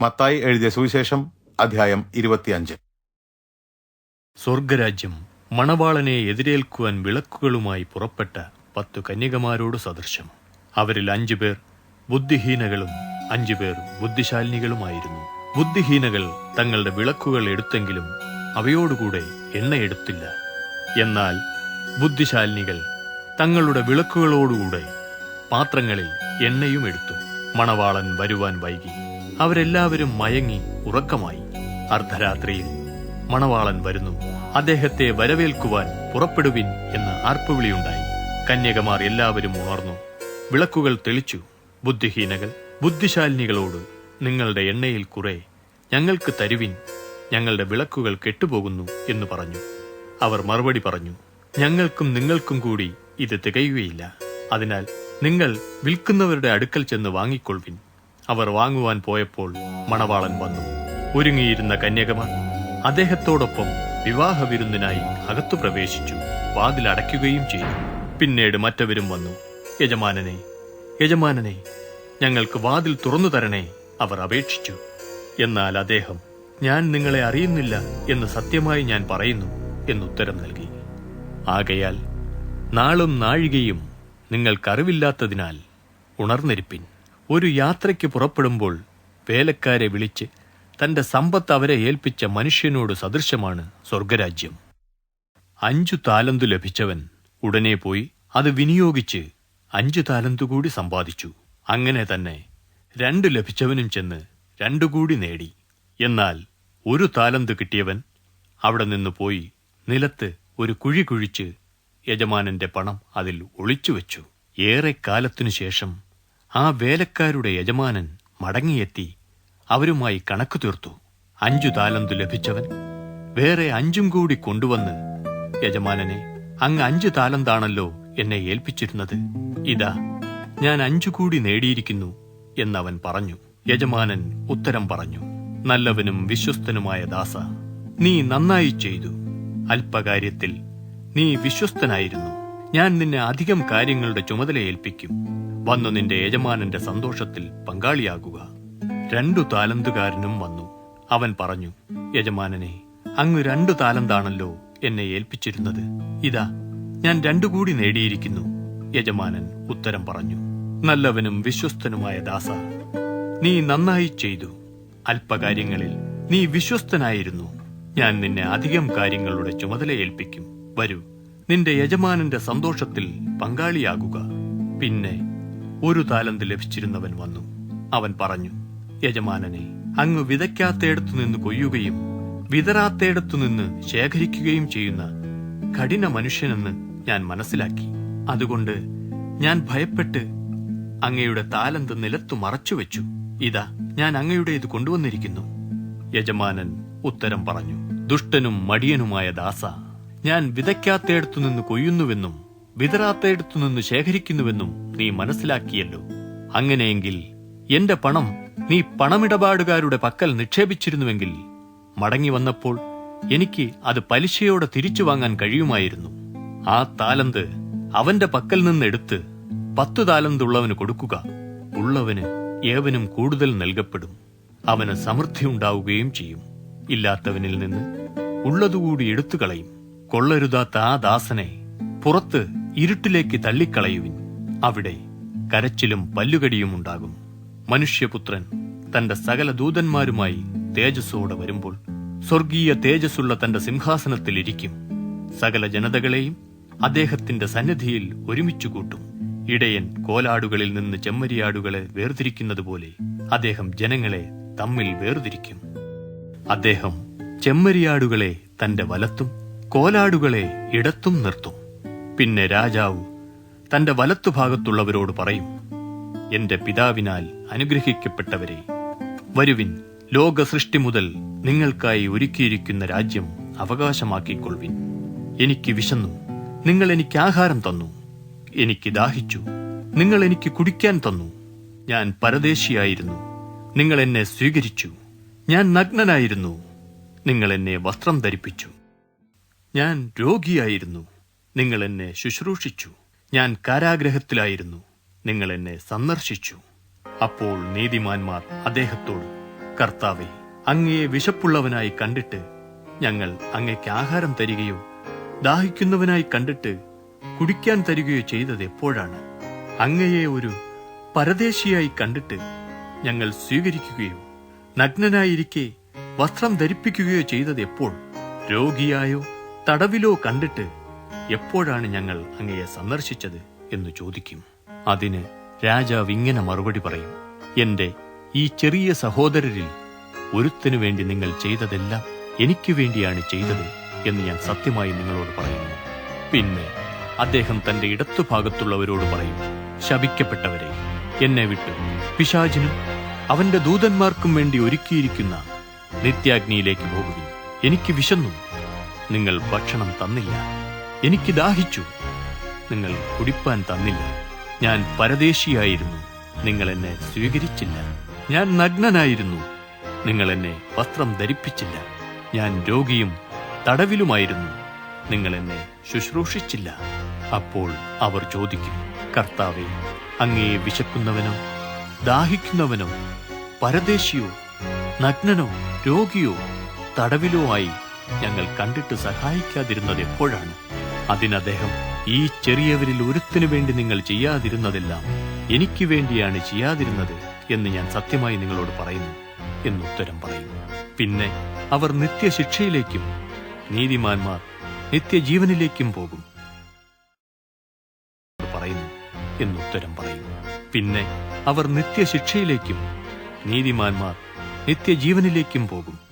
മത്തായി എഴുതിയ സുവിശേഷം അധ്യായം ഇരുപത്തിയഞ്ച്. സ്വർഗരാജ്യം മണവാളനെ എതിരേൽക്കുവാൻ വിളക്കുകളുമായി പുറപ്പെട്ട പത്തു കന്യകമാരോട് സദൃശം അവരിൽ അഞ്ചുപേർ ബുദ്ധിഹീനകളും അഞ്ചുപേർ ബുദ്ധിശാലിനികളുമായിരുന്നു. ബുദ്ധിഹീനകൾ തങ്ങളുടെ വിളക്കുകൾ എടുത്തെങ്കിലും അവയോടുകൂടെ എണ്ണ എടുത്തില്ല. എന്നാൽ ബുദ്ധിശാലിനികൾ തങ്ങളുടെ വിളക്കുകളോടുകൂടെ പാത്രങ്ങളിൽ എണ്ണയും എടുത്തു. മണവാളൻ വരുവാൻ വൈകി. അവരെല്ലാവരും മയങ്ങി ഉറക്കമായി. അർദ്ധരാത്രിയിൽ മണവാളൻ വരുന്നു. അദ്ദേഹത്തെ വരവേൽക്കുവാൻ പുറപ്പെടുവിൻ എന്ന് ആർപ്പുവിളിയുണ്ടായി. കന്യകമാർ എല്ലാവരും ഉണർന്നു. വിളക്കുകൾ തെളിച്ചു. ബുദ്ധിഹീനകൾ ബുദ്ധിശാലിനികളോട് നിങ്ങളുടെ എണ്ണയിൽ കുറെ ഞങ്ങൾക്ക് തരുവിൻ ഞങ്ങളുടെ വിളക്കുകൾ കെട്ടുപോകുന്നു എന്ന് പറഞ്ഞു. അവർ മറുപടി പറഞ്ഞു ഞങ്ങൾക്കും നിങ്ങൾക്കും കൂടി ഇത് തികയുകയില്ല. അതിനാൽ നിങ്ങൾ വിൽക്കുന്നവരുടെ അടുക്കൽ ചെന്ന് വാങ്ങിക്കൊള്ളുവിൻ. അവർ വാങ്ങുവാൻ പോയപ്പോൾ മണവാളൻ വന്നു. ഒരുങ്ങിയിരുന്ന കന്യകമാർ അദ്ദേഹത്തോടൊപ്പം വിവാഹ വിരുന്നിനായി അകത്തു പ്രവേശിച്ചു. വാതിലടയ്ക്കുകയും ചെയ്തു. പിന്നീട് മറ്റവരും വന്നു. യജമാനനെ യജമാനനെ ഞങ്ങൾക്ക് വാതിൽ തുറന്നു തരണേ അവർ അപേക്ഷിച്ചു. എന്നാൽ അദ്ദേഹം ഞാൻ നിങ്ങളെ അറിയുന്നില്ല എന്ന് സത്യമായി ഞാൻ പറയുന്നു എന്നുത്തരം നൽകി. ആകയാൽ നാളും നാഴികയും നിങ്ങൾക്കറിവില്ലാത്തതിനാൽ ഉണർന്നിരിപ്പിൻ. ഒരു യാത്രയ്ക്ക് പുറപ്പെടുമ്പോൾ വേലക്കാരെ വിളിച്ച് തന്റെ സമ്പത്ത് അവരെ ഏൽപ്പിച്ച മനുഷ്യനോട് സദൃശമാണ് സ്വർഗരാജ്യം. അഞ്ചു താലന്തു ലഭിച്ചവൻ ഉടനെ പോയി അത് വിനിയോഗിച്ച് അഞ്ചു താലന്തു കൂടി സമ്പാദിച്ചു. അങ്ങനെ തന്നെ രണ്ടു ലഭിച്ചവനും ചെന്ന് രണ്ടു കൂടി നേടി. എന്നാൽ ഒരു താലന്ത് കിട്ടിയവൻ അവിടെ നിന്ന് പോയി നിലത്ത് ഒരു കുഴി കുഴിച്ച് യജമാനന്റെ പണം അതിൽ ഒളിച്ചുവെച്ചു ഏറെ കാലത്തിനു ശേഷം ആ വേലക്കാരുടെ യജമാനൻ മടങ്ങിയെത്തി അവരുമായി കണക്ക് തീർത്തു. അഞ്ചു താലന്തു ലഭിച്ചവൻ വേറെ അഞ്ചും കൂടി കൊണ്ടുവന്ന് യജമാനനെ അങ്ങ് അഞ്ചു താലന്താണല്ലോ എന്നെ ഏൽപ്പിച്ചിരുന്നത്. ഇതാ ഞാൻ അഞ്ചു കൂടി നേടിയിരിക്കുന്നു എന്നവൻ പറഞ്ഞു. യജമാനൻ ഉത്തരം പറഞ്ഞു നല്ലവനും വിശ്വസ്തനുമായ ദാസ നീ നന്നായി ചെയ്തു. അല്പകാര്യത്തിൽ നീ വിശ്വസ്തനായിരുന്നു. ഞാൻ നിന്നെ അധികം കാര്യങ്ങളുടെ ചുമതല ഏൽപ്പിക്കും. വന്നു നിന്റെ യജമാനന്റെ സന്തോഷത്തിൽ പങ്കാളിയാകുക. രണ്ടു താലന്തുകാരനും വന്നു. അവൻ പറഞ്ഞു യജമാനനെ അങ്ങ് രണ്ടു താലന്താണല്ലോ എന്നെ ഏൽപ്പിച്ചിരുന്നത്. ഇതാ ഞാൻ രണ്ടു കൂടി നേടിയിരിക്കുന്നു. യജമാനൻ ഉത്തരം പറഞ്ഞു നല്ലവനും വിശ്വസ്തനുമായ ദാസ നീ നന്നായി ചെയ്തു. അല്പകാര്യങ്ങളിൽ നീ വിശ്വസ്തനായിരുന്നു. ഞാൻ നിന്നെ അധികം കാര്യങ്ങളുടെ ചുമതല ഏൽപ്പിക്കും. വരൂ നിന്റെ യജമാനന്റെ സന്തോഷത്തിൽ പങ്കാളിയാകുക. പിന്നെ ഒരു താലന്ത് ലഭിച്ചിരുന്നവൻ വന്നു. അവൻ പറഞ്ഞു യജമാനനെ അങ്ങ് വിതയ്ക്കാത്തയിടത്തു നിന്ന് കൊയ്യുകയും വിതറാത്തയിടത്തു നിന്ന് ശേഖരിക്കുകയും ചെയ്യുന്ന കഠിന മനുഷ്യനെന്ന് ഞാൻ മനസ്സിലാക്കി. അതുകൊണ്ട് ഞാൻ ഭയപ്പെട്ട് അങ്ങയുടെ താലന്ത് നിലത്തു മറച്ചുവെച്ചു ഇതാ ഞാൻ അങ്ങയുടെ ഇത് കൊണ്ടുവന്നിരിക്കുന്നു. യജമാനൻ ഉത്തരം പറഞ്ഞു ദുഷ്ടനും മടിയനുമായ ദാസ ഞാൻ വിതയ്ക്കാത്തയിടത്തു നിന്ന് കൊയ്യുന്നുവെന്നും വിതറാത്തയിടത്തു നിന്ന് ശേഖരിക്കുന്നുവെന്നും നീ മനസ്സിലാക്കിയല്ലോ. അങ്ങനെയെങ്കിൽ എന്റെ പണം നീ പണമിടപാടുകാരുടെ പക്കൽ നിക്ഷേപിച്ചിരുന്നുവെങ്കിൽ മടങ്ങി വന്നപ്പോൾ എനിക്ക് അത് പലിശയോടെ തിരിച്ചു വാങ്ങാൻ കഴിയുമായിരുന്നു. ആ താലന്ത് അവന്റെ പക്കൽ നിന്ന് എടുത്ത് പത്തു താലന്തുള്ളവന് കൊടുക്കുക. ഉള്ളവന് ഏവനും കൂടുതൽ നൽകപ്പെടും. അവന് സമൃദ്ധി ഉണ്ടാവുകയും ചെയ്യും. ഇല്ലാത്തവനിൽ നിന്ന് ഉള്ളതുകൂടി എടുത്തു കളയും കൊള്ളരുതാത്ത ആ ദാസനെ പുറത്ത് ഇരുട്ടിലേക്ക് തള്ളിക്കളയുവിൻ. അവിടെ കരച്ചിലും പല്ലുകടിയും ഉണ്ടാകും. മനുഷ്യപുത്രൻ തന്റെ സകല ദൂതന്മാരുമായി തേജസ്സോടെ വരുമ്പോൾ സ്വർഗീയ തേജസ്സുള്ള തന്റെ സിംഹാസനത്തിൽ ഇരിക്കും. സകല ജനതകളെയും അദ്ദേഹത്തിന്റെ സന്നിധിയിൽ ഒരുമിച്ചു കൂട്ടും. ഇടയൻ കോലാടുകളിൽ നിന്ന് ചെമ്മരിയാടുകളെ വേർതിരിക്കുന്നത് പോലെ അദ്ദേഹം ജനങ്ങളെ തമ്മിൽ വേർതിരിക്കും. അദ്ദേഹം ചെമ്മരിയാടുകളെ തന്റെ വലത്തും കോലാടുകളെ ഇടത്തും നിർത്തും. പിന്നെ രാജാവ് തന്റെ വലത്തുഭാഗത്തുള്ളവരോട് പറയും എന്റെ പിതാവിനാൽ അനുഗ്രഹിക്കപ്പെട്ടവരെ വരുവിൻ ലോക സൃഷ്ടി മുതൽ നിങ്ങൾക്കായി ഒരുക്കിയിരിക്കുന്ന രാജ്യം അവകാശമാക്കിക്കൊള്ളുവിൻ. എനിക്ക് വിശന്നു നിങ്ങൾ എനിക്ക് ആഹാരം തന്നു എനിക്ക് ദാഹിച്ചു നിങ്ങൾ എനിക്ക് കുടിക്കാൻ തന്നു. ഞാൻ പരദേശിയായിരുന്നു നിങ്ങൾ എന്നെ സ്വീകരിച്ചു. ഞാൻ നഗ്നനായിരുന്നു നിങ്ങൾ എന്നെ വസ്ത്രം ധരിപ്പിച്ചു. ഞാൻ രോഗിയായിരുന്നു. നിങ്ങൾ എന്നെ ശുശ്രൂഷിച്ചു. ഞാൻ കാരാഗ്രഹത്തിലായിരുന്നു. നിങ്ങൾ എന്നെ സന്ദർശിച്ചു. അപ്പോൾ നീതിമാന്മാർ അദ്ദേഹത്തോട് കർത്താവെ അങ്ങയെ വിശപ്പുള്ളവനായി കണ്ടിട്ട് ഞങ്ങൾ അങ്ങയ്ക്ക് ആഹാരം തരികയോ ദാഹിക്കുന്നവനായി കണ്ടിട്ട് കുടിക്കാൻ തരികയോ ചെയ്തത് എപ്പോഴാണ്? അങ്ങയെ ഒരു പരദേശിയായി കണ്ടിട്ട് ഞങ്ങൾ സ്വീകരിക്കുകയോ നഗ്നനായിരിക്കെ വസ്ത്രം ധരിപ്പിക്കുകയോ ചെയ്തത് എപ്പോൾ? രോഗിയായോ തടവിലോ കണ്ടിട്ട് എപ്പോഴാണ് ഞങ്ങൾ അങ്ങയെ സന്ദർശിച്ചത് എന്ന് ചോദിക്കും. അതിന് രാജാവ് ഇങ്ങനെ മറുപടി പറയും. എന്റെ ഈ ചെറിയ സഹോദരരിൽ ഒരുത്തിനു വേണ്ടി നിങ്ങൾ ചെയ്തതെല്ലാം എനിക്ക് വേണ്ടിയാണ് ചെയ്തത് എന്ന് ഞാൻ സത്യമായി നിങ്ങളോട് പറയുന്നു. പിന്നെ അദ്ദേഹം തന്റെ ഇടത്തുഭാഗത്തുള്ളവരോട് പറയും ശപിക്കപ്പെട്ടവരെ എന്നെ വിട്ട് പിശാചിനും അവന്റെ ദൂതന്മാർക്കും വേണ്ടി ഒരുക്കിയിരിക്കുന്ന നിത്യാഗ്നിയിലേക്ക് പോകുവിൻ. എനിക്ക് വിശന്നു. നിങ്ങൾ ഭക്ഷണം തന്നില്ല. എനിക്ക് ദാഹിച്ചു. നിങ്ങൾ കുടിപ്പാൻ തന്നില്ല. ഞാൻ പരദേശിയായിരുന്നു. നിങ്ങൾ എന്നെ സ്വീകരിച്ചില്ല. ഞാൻ നഗ്നനായിരുന്നു. നിങ്ങൾ എന്നെ വസ്ത്രം ധരിപ്പിച്ചില്ല. ഞാൻ രോഗിയും തടവിലുമായിരുന്നു. നിങ്ങൾ എന്നെ ശുശ്രൂഷിച്ചില്ല. അപ്പോൾ അവർ ചോദിക്കും കർത്താവെ അങ്ങേ വിശക്കുന്നവനോ ദാഹിക്കുന്നവനോ പരദേശിയോ നഗ്നനോ രോഗിയോ തടവിലോ ആയി ഞങ്ങൾ കണ്ടിട്ട് സഹായിക്കാതിരുന്നത് എപ്പോഴാണ്? അതിനദ്ദേഹം ഈ ചെറിയവരിൽ ഒരുത്തിനു വേണ്ടി നിങ്ങൾ ചെയ്യാതിരുന്നതെല്ലാം എനിക്ക് വേണ്ടിയാണ് ചെയ്യാതിരുന്നത് എന്ന് ഞാൻ സത്യമായി നിങ്ങളോട് പറയുന്നു എന്നുത്തരം പറയുന്നു. പിന്നെ അവർ നിത്യശിക്ഷയിലേക്കും നീതിമാന്മാർ നിത്യജീവനിലേക്കും പോകും പറയുന്നു എന്നുത്തരം പറയുന്നു. പിന്നെ അവർ നിത്യശിക്ഷയിലേക്കും നീതിമാന്മാർ നിത്യജീവനിലേക്കും പോകും